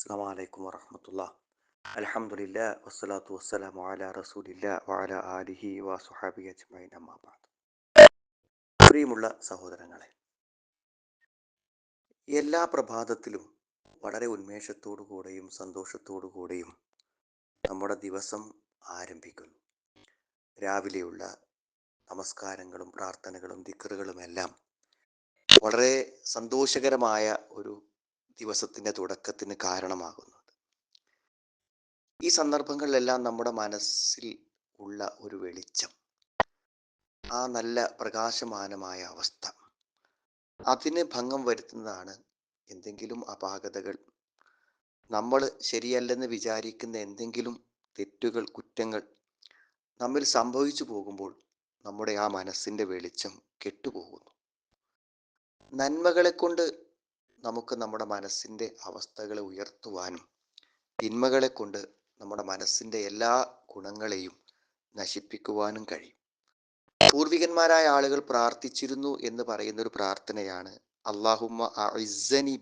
അസ്സാം വലൈക്കും വറഹമത്തുള്ള. അലഹമുല്ല വസ്സലാത്തു വസ്സലാമു അല റസൂലില്ല വഅല ആലിഹി വസുഹാബി അജ്മൈൻ അമ്മാബാദ് പ്രിയമുള്ള സഹോദരങ്ങളെ എല്ലാ പ്രഭാതത്തിലും വളരെ ഉന്മേഷത്തോടു കൂടെയും സന്തോഷത്തോടു കൂടെയും നമ്മുടെ ദിവസം ആരംഭിക്കുന്നു. രാവിലെയുള്ള നമസ്കാരങ്ങളും പ്രാർത്ഥനകളും ദിക്കറുകളുമെല്ലാം വളരെ സന്തോഷകരമായ ഒരു ദിവസത്തിന്റെ തുടക്കത്തിന് കാരണമാകുന്നുണ്ട് ഈ സന്ദർഭങ്ങളിലെല്ലാം നമ്മുടെ മനസ്സിൽ ഉള്ള ഒരു വെളിച്ചം ആ നല്ല പ്രകാശമാനമായ അവസ്ഥ അതിന് ഭംഗം വരുത്തുന്നതാണ് എന്തെങ്കിലും അപാകതകൾ. നമ്മൾ ശരിയല്ലെന്ന് വിചാരിക്കുന്ന എന്തെങ്കിലും തെറ്റുകൾ കുറ്റങ്ങൾ നമ്മിൽ സംഭവിച്ചു പോകുമ്പോൾ നമ്മുടെ ആ മനസ്സിന്റെ വെളിച്ചം കെട്ടുപോകുന്നു. നന്മകളെ കൊണ്ട് നമുക്ക് നമ്മുടെ മനസ്സിന്റെ അവസ്ഥകളെ ഉയർത്തുവാനും തിന്മകളെ കൊണ്ട് നമ്മുടെ മനസ്സിന്റെ എല്ലാ ഗുണങ്ങളെയും നശിപ്പിക്കുവാനും കഴിയും. പൂർവികന്മാരായ ആളുകൾ പ്രാർത്ഥിച്ചിരുന്നു എന്ന് പറയുന്ന ഒരു പ്രാർത്ഥനയാണ് അള്ളാഹുമ്മ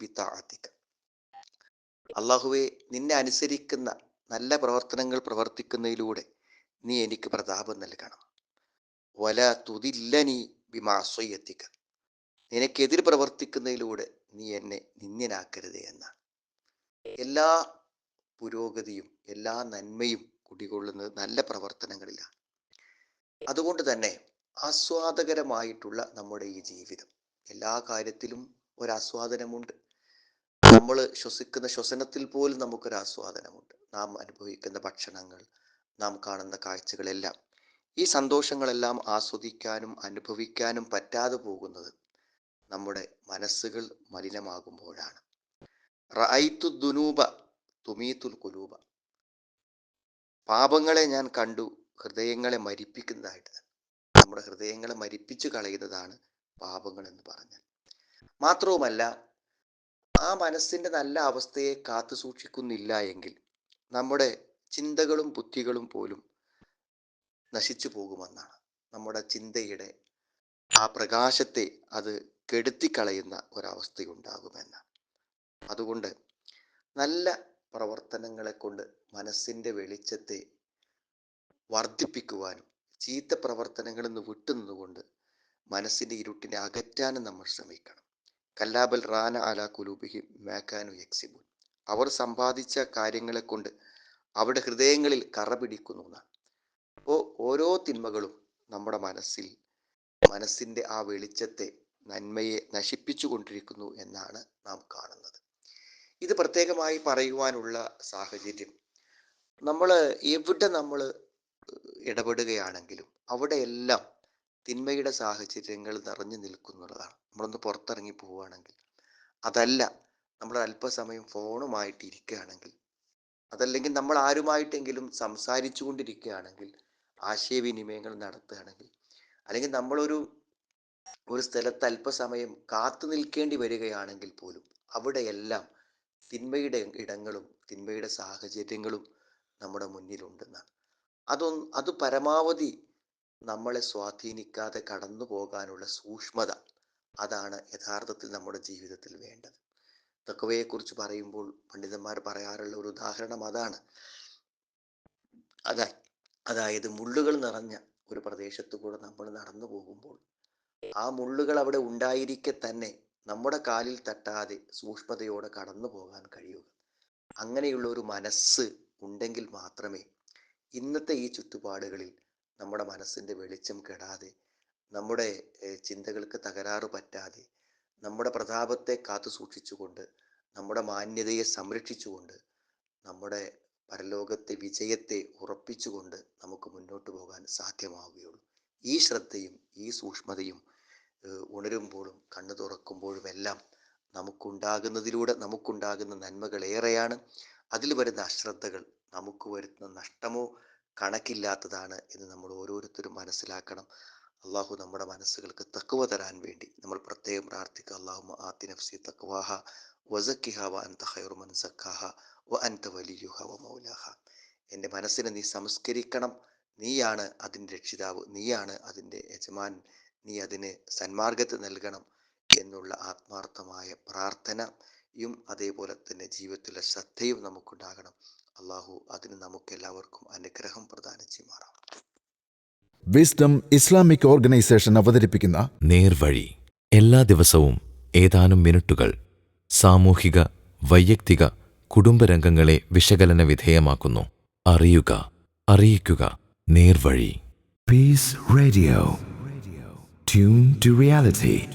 ബിത്താഅത്തിക അള്ളാഹുവെ നിന്നെ അനുസരിക്കുന്ന നല്ല പ്രവർത്തനങ്ങൾ പ്രവർത്തിക്കുന്നതിലൂടെ നീ എനിക്ക് പ്രതാപം നൽകണം. വല തുതില്ലനി ബിമാസ്വയ്യത്തിക്ക നിനക്കെതിർ പ്രവർത്തിക്കുന്നതിലൂടെ നീ എന്നെ നിന്ദ്യനാക്കരുത് എന്നാണ്. എല്ലാ പുരോഗതിയും എല്ലാ നന്മയും കുടികൊള്ളുന്നത് നല്ല പ്രവർത്തനങ്ങളിലാണ്. അതുകൊണ്ട് തന്നെ ആസ്വാദകരമായിട്ടുള്ള നമ്മുടെ ഈ ജീവിതം. എല്ലാ കാര്യത്തിലും ഒരു ആസ്വാദനമുണ്ട് നമ്മൾ ശ്വസിക്കുന്ന ശ്വസനത്തിൽ പോലും നമുക്കൊരു ആസ്വാദനമുണ്ട്. നാം അനുഭവിക്കുന്ന ഭക്ഷണങ്ങൾ നാം കാണുന്ന കാഴ്ചകളെല്ലാം ഈ സന്തോഷങ്ങളെല്ലാം ആസ്വദിക്കാനും അനുഭവിക്കാനും പറ്റാതെ പോകുന്നത് നമ്മുടെ മനസ്സുകൾ മലിനമാകുമ്പോഴാണ്. റൈത്തു ദുനൂബ തുമീത്തുൽ കുലൂബ പാപങ്ങളെ ഞാൻ കണ്ടു ഹൃദയങ്ങളെ മരിപ്പിക്കുന്നതായിട്ട്. നമ്മുടെ ഹൃദയങ്ങളെ മരിപ്പിച്ചു കളയുന്നതാണ് പാപങ്ങൾ എന്ന് പറഞ്ഞാൽ. മാത്രവുമല്ല ആ മനസ്സിന്റെ നല്ല അവസ്ഥയെ കാത്തു സൂക്ഷിക്കുന്നില്ല എങ്കിൽ നമ്മുടെ ചിന്തകളും ബുദ്ധികളും പോലും നശിച്ചു പോകുമെന്നാണ്. നമ്മുടെ ചിന്തയുടെ ആ പ്രകാശത്തെ അത് കെടുത്തിക്കളയുന്ന ഒരവസ്ഥയുണ്ടാകുമെന്ന് അതുകൊണ്ട് നല്ല പ്രവർത്തനങ്ങളെ കൊണ്ട് മനസ്സിന്റെ വെളിച്ചത്തെ വർദ്ധിപ്പിക്കുവാനും ചീത്ത പ്രവർത്തനങ്ങളിൽ നിന്ന് വിട്ടുനിന്നുകൊണ്ട് മനസ്സിന്റെ ഇരുട്ടിനെ അകറ്റാനും നമ്മൾ ശ്രമിക്കണം. കല്ലാബൽ റാന അല കുലൂബിഹി മേക്കാനു യക്സിബുൻ. അവർ സമ്പാദിച്ച കാര്യങ്ങളെ കൊണ്ട് അവരുടെ ഹൃദയങ്ങളിൽ കറ പിടിക്കുന്നു എന്നാണ്. അപ്പോൾ ഓരോ തിന്മകളും നമ്മുടെ മനസ്സിൽ മനസ്സിന്റെ ആ വെളിച്ചത്തെ നന്മയെ നശിപ്പിച്ചു കൊണ്ടിരിക്കുന്നു എന്നാണ് നാം കാണുന്നത്. ഇത് പ്രത്യേകമായി പറയുവാനുള്ള സാഹചര്യം. നമ്മൾ എവിടെ നമ്മൾ ഇടപെടുകയാണെങ്കിലും അവിടെയെല്ലാം തിന്മയുടെ സാഹചര്യങ്ങൾ നിറഞ്ഞു നിൽക്കുന്നുള്ളതാണ് നമ്മളൊന്ന് പുറത്തിറങ്ങി പോവുകയാണെങ്കിൽ അതല്ല നമ്മൾ അല്പസമയം ഫോണുമായിട്ട് ഇരിക്കുകയാണെങ്കിൽ അതല്ലെങ്കിൽ നമ്മൾ ആരുമായിട്ടെങ്കിലും സംസാരിച്ചു കൊണ്ടിരിക്കുകയാണെങ്കിൽ ആശയവിനിമയങ്ങൾ നടത്തുകയാണെങ്കിൽ അല്ലെങ്കിൽ നമ്മളൊരു ഒരു സ്ഥലത്ത് അല്പസമയം കാത്തു നിൽക്കേണ്ടി വരികയാണെങ്കിൽ പോലും അവിടെയെല്ലാം തിന്മയുടെ ഇടങ്ങളും തിന്മയുടെ സാഹചര്യങ്ങളും നമ്മുടെ മുന്നിലുണ്ടെന്നാണ്. അതൊന്ന് അത് പരമാവധി നമ്മളെ സ്വാധീനിക്കാതെ കടന്നു പോകാനുള്ള സൂക്ഷ്മത അതാണ് യഥാർത്ഥത്തിൽ നമ്മുടെ ജീവിതത്തിൽ വേണ്ടത്. തക്കവയെക്കുറിച്ച് പറയുമ്പോൾ പണ്ഡിതന്മാർ പറയാറുള്ള ഒരു ഉദാഹരണം അതാണ്. അതാ അതായത് മുള്ളുകൾ നിറഞ്ഞ ഒരു പ്രദേശത്തു കൂടെ നമ്മൾ നടന്നു പോകുമ്പോൾ ആ മുള്ളുകൾ അവിടെ ഉണ്ടായിരിക്കെ തന്നെ നമ്മുടെ കാലിൽ തട്ടാതെ സൂക്ഷ്മതയോടെ കടന്നു പോകാൻ കഴിയുക. അങ്ങനെയുള്ള ഒരു മനസ്സ് ഉണ്ടെങ്കിൽ മാത്രമേ ഇന്നത്തെ ഈ ചുറ്റുപാടുകളിൽ നമ്മുടെ മനസ്സിന്റെ വെളിച്ചം കെടാതെ നമ്മുടെ ചിന്തകൾക്ക് തകരാറ് പറ്റാതെ നമ്മുടെ പ്രതാപത്തെ കാത്തു സൂക്ഷിച്ചുകൊണ്ട് നമ്മുടെ മാന്യതയെ സംരക്ഷിച്ചുകൊണ്ട് നമ്മുടെ പരലോകത്തെ വിജയത്തെ ഉറപ്പിച്ചുകൊണ്ട് നമുക്ക് മുന്നോട്ട് പോകാൻ സാധ്യമാവുകയുള്ളൂ. ഈ ശ്രദ്ധയും ഈ സൂക്ഷ്മതയും ഉണരുമ്പോഴും കണ്ണു തുറക്കുമ്പോഴുമെല്ലാം നമുക്കുണ്ടാകുന്നതിലൂടെ നമുക്കുണ്ടാകുന്ന നന്മകൾ ഏറെയാണ് അതിൽ വരുന്ന അശ്രദ്ധകൾ നമുക്ക് വരുത്തുന്ന നഷ്ടമോ കണക്കില്ലാത്തതാണ് എന്ന് നമ്മൾ ഓരോരുത്തരും മനസ്സിലാക്കണം. അള്ളാഹു നമ്മുടെ മനസ്സുകൾക്ക് തക്കുവ തരാൻ വേണ്ടി നമ്മൾ പ്രത്യേകം പ്രാർത്ഥിക്കുക. അള്ളാഹു ആത്തി നഫ്സി തക്വാഹ വസക്കിഹ വ അൻത ഖൈറു മൻസക്കാഹ വ അൻത വലിയുഹ വ മൗലാഹ. എന്റെ മനസ്സിനെ നീ സംസ്കരിക്കണം. നീയാണ് അതിന്റെ രക്ഷിതാവ്. നീയാണ് അതിന്റെ യജമാൻ നീ അതിന് സന്മാർഗത്ത് നൽകണം എന്നുള്ള ആത്മാർത്ഥമായ പ്രാർത്ഥനയും അതേപോലെ തന്നെ ജീവിതത്തിലെ ശ്രദ്ധയും നമുക്കുണ്ടാകണം. അള്ളാഹു അതിന് നമുക്ക് എല്ലാവർക്കും അനുഗ്രഹം പ്രദാനം ചെയ്യുമാറാം വിസ്ഡം ഇസ്ലാമിക് ഓർഗനൈസേഷൻ അവതരിപ്പിക്കുന്ന നേർവഴി. എല്ലാ ദിവസവും ഏതാനും മിനിറ്റുകൾ സാമൂഹിക വൈയക്തിക കുടുംബരംഗങ്ങളെ വിശകലന വിധേയമാക്കുന്നു. അറിയുക അറിയിക്കുക. നേർവഴി. Peace Radio. Tune to reality.